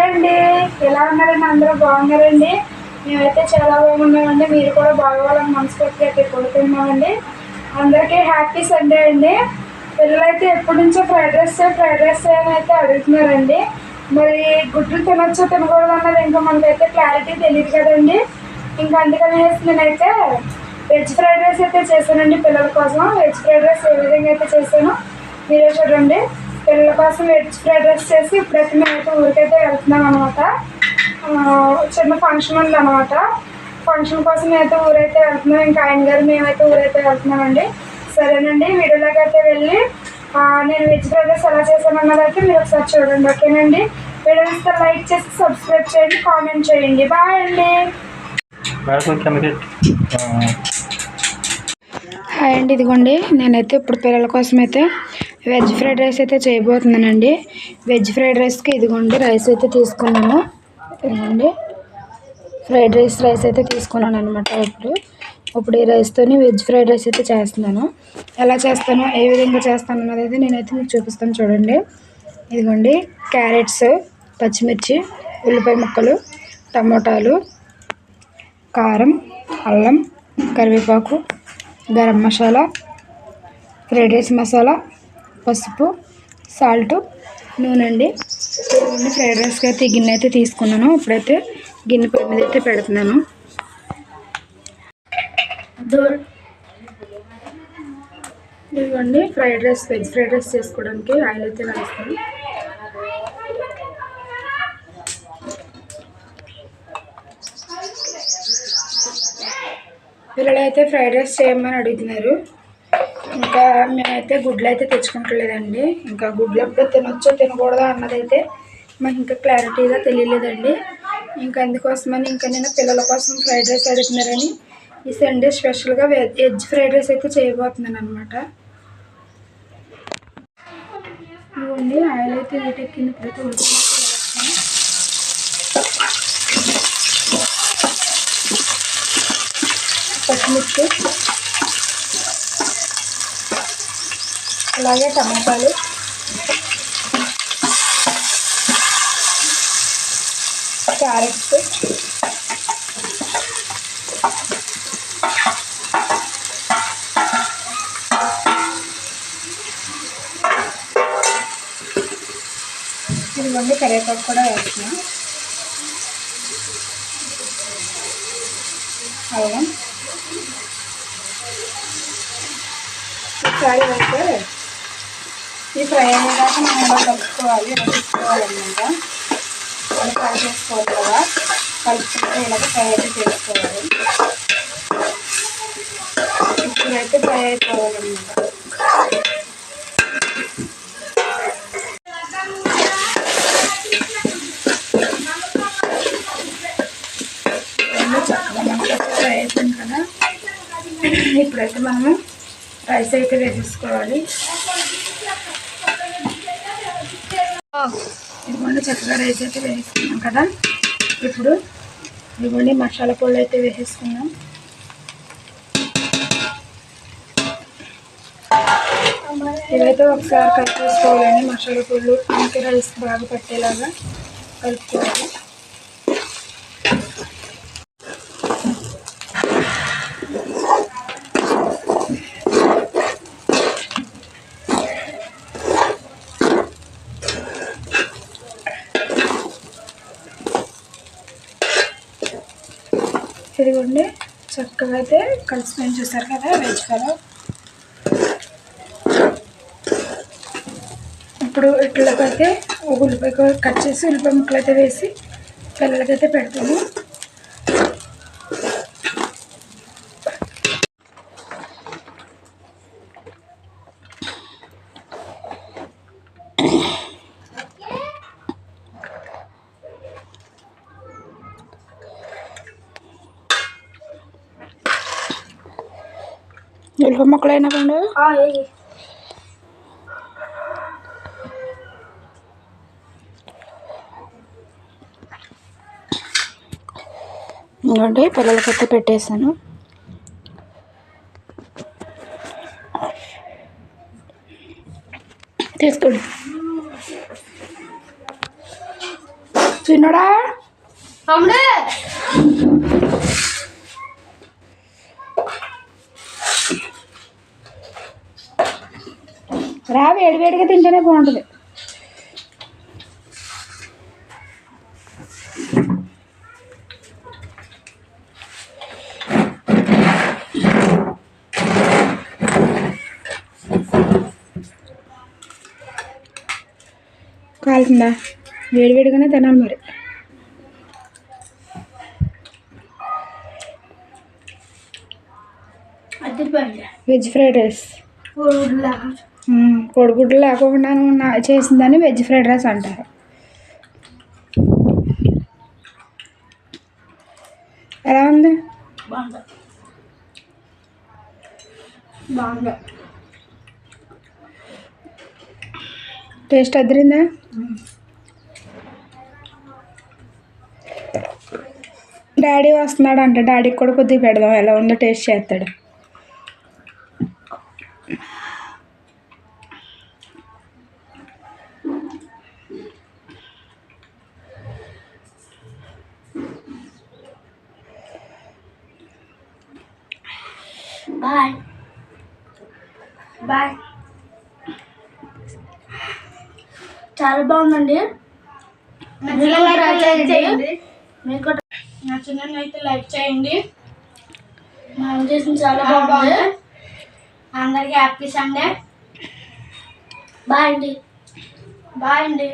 Hi అండి ఎలా ఉన్నారండి అందరూ బాగున్నారండి. మేమైతే చాలా బాగున్నామండి. మీరు కూడా బాగోవాలని మనస్ఫూర్తిగా అయితే కోరుతున్నామండి అందరికీ హ్యాపీ సండే అండి. పిల్లలైతే ఎప్పటి నుంచో ఫ్రైడ్ రైస్ ఫ్రైడ్ రైస్ అని అయితే అడుగుతున్నారండి. మరి గుడ్లు తినొచ్చో తినకూడదు అన్నది ఇంకా మనకైతే క్లారిటీ తెలియదు కదండి. ఇంకా అందుకని నేనైతే వెజ్ ఫ్రైడ్ రైస్ అయితే చేశానండి పిల్లల కోసం. వెజ్ ఫ్రైడ్ రైస్ ఏ విధంగా అయితే చేశానో మీరే చూడండి. పిల్లల కోసం వెజ్ ఫ్రైడ్ రైస్ చేసి ఇప్పుడైతే మేమైతే ఊరికైతే వెళ్తున్నాం అనమాట చిన్న ఫంక్షన్ ఉంది అనమాట ఫంక్షన్ కోసం అయితే ఊరైతే వెళ్తున్నాం. ఇంకా ఆయన గారు మేమైతే ఊరైతే వెళ్తున్నామండి. సరేనండి వీడియోలోకి అయితే వెళ్ళి ఆ, నేను వెజ్ ఫ్రైడ్ రైస్ ఎలా చేశాను అన్నది అయితే మీరు ఒకసారి చూడండి ఓకేనండి? వీడియో ఇస్తే లైక్ చేసి సబ్స్క్రైబ్ చేయండి కామెంట్ చేయండి. బాయ్ అండి. హాయ్ అండి ఇదిగోండి. నేనైతే ఇప్పుడు పిల్లల కోసం అయితే వెజ్ ఫ్రైడ్ రైస్ అయితే చేయబోతున్నానండి. వెజ్ ఫ్రైడ్ రైస్కి ఇదిగోండి రైస్ అయితే తీసుకున్నాను. ఇదిగోండి ఫ్రైడ్ రైస్ రైస్ అయితే తీసుకున్నాను అనమాట ఇప్పుడు. ఇప్పుడు ఈ రైస్తోని వెజ్ ఫ్రైడ్ రైస్ అయితే చేస్తున్నాను. ఎలా చేస్తాను ఏ విధంగా చేస్తాను అన్నది అయితే నేనైతే మీకు చూపిస్తాను చూడండి. ఇదిగోండి క్యారెట్స్ పచ్చిమిర్చి ఉల్లిపాయ ముక్కలు టమోటాలు కారం అల్లం కరివేపాకు గరం మసాలా ఫ్రైడ్ రైస్ మసాలా పసుపు సాల్ట్ నూనె అండి. నూనె ఫ్రైడ్ రైస్కి అయితే గిన్నె అయితే తీసుకున్నాను. ఇప్పుడైతే గిన్నె పొయ్యి మీద అయితే పెడుతున్నాను. ఇదిగోండి fried rice veg fried rice చేసుకోవడానికి ఆయిల్ అయితే వేస్తాను పిల్లలు అయితే ఫ్రైడ్ రైస్ చేయమని అడుగుతున్నారు. ఇంకా మేమైతే గుడ్లు అయితే తెచ్చుకుంటలేదండి. ఇంకా గుడ్లు ఎప్పుడు తినొచ్చో తినకూడదో అన్నదైతే మాకు ఇంకా క్లారిటీగా తెలియలేదండి. ఇంకా అందుకోసమని ఇంకా నేను పిల్లల కోసం ఫ్రైడ్ రైస్ అడుగుతున్నారని ఈ సండే స్పెషల్గా వెజ్ ఫ్రైడ్ రైస్ అయితే చేయబోతున్నాను అనమాట ఇవ్వండి ఆయిల్ అయితే వీటెక్కింది ఇప్పుడైతే ఉడికి పచ్చిమిర్చి. అలాగే టమాటాలు క్యారెట్స్ ఇదిగోండి కరివేపాకు కూడా వేస్తున్నాం. అల్లం. ఒకసారి అయితే ఈ ఫ్రై అయ్యేదాకా మనం ఇలా కలుపుకోవాలి కలుపుకోవాలన్నమాట. తీసుకోవాలన్నమాట అది ఫ్రై చేసుకోవాలి కదా. కలుపుకుంటే ఇలాగ ఫ్రై అయితే చేసుకోవాలి. ఇప్పుడైతే ఫ్రై అయిపోవాలన్నమాట. ఫ్రై అయిపోయింది కదా. ఇప్పుడైతే మనము రైస్ అయితే వేసేసుకోవాలి. ఇదిగోండి చక్కగా రైస్ అయితే వేసుకున్నాం కదా. ఇప్పుడు ఇదిగోండి మసాలా పొడి అయితే వేసేసుకున్నాం ఇవైతే ఒకసారి కలిపేసుకోవాలండి మసాలా పొళ్ళు మనకి రైస్ బాగా పట్టేలాగా కలుపుకోవాలి. ఇదిగోండి చక్కగా అయితే కలిసిపోయింది చూసారు కదా వెజ్ కలర్ ఇప్పుడు ఇట్లకైతే అయితే ఉల్లిపాయ కట్ చేసి ఉల్లిపాయ ముక్కలు అయితే వేసి పిల్లలకైతే పెడతాము. ఉల్లిపాయ ముక్కలు అయినా పండు ఇంకోండి పిల్లలకైతే పెట్టేశాను. తీసుకోండి. చిన్నడా తమ్ముడు రా వేడి వేడిగా తింటేనే బాగుంటుంది. కాలుతుందా? వేడి వేడిగానే తినాలి మరి. Veg fried rice. కోడిగుడ్లు లేకుండా చేసిందని వెజ్ ఫ్రైడ్ రైస్ అంటారు. ఎలా ఉంది? బాగుంది. టేస్ట్ అదిరిందా? డాడీ వస్తున్నాడు అంట డాడీకి కూడా కొద్దిగా పెడదాం ఎలా ఉందో టేస్ట్ చేస్తాడు. బాయ్ బాయ్ చాలా బాగుందండి. మీకు కూడా నచ్చినట్లయితే లైక్ చేయండి. మనం చేసిన చాలా బాగుంది. అందరికీ హ్యాపీ సండే. బాయ్ అండి. బాయ్ అండి.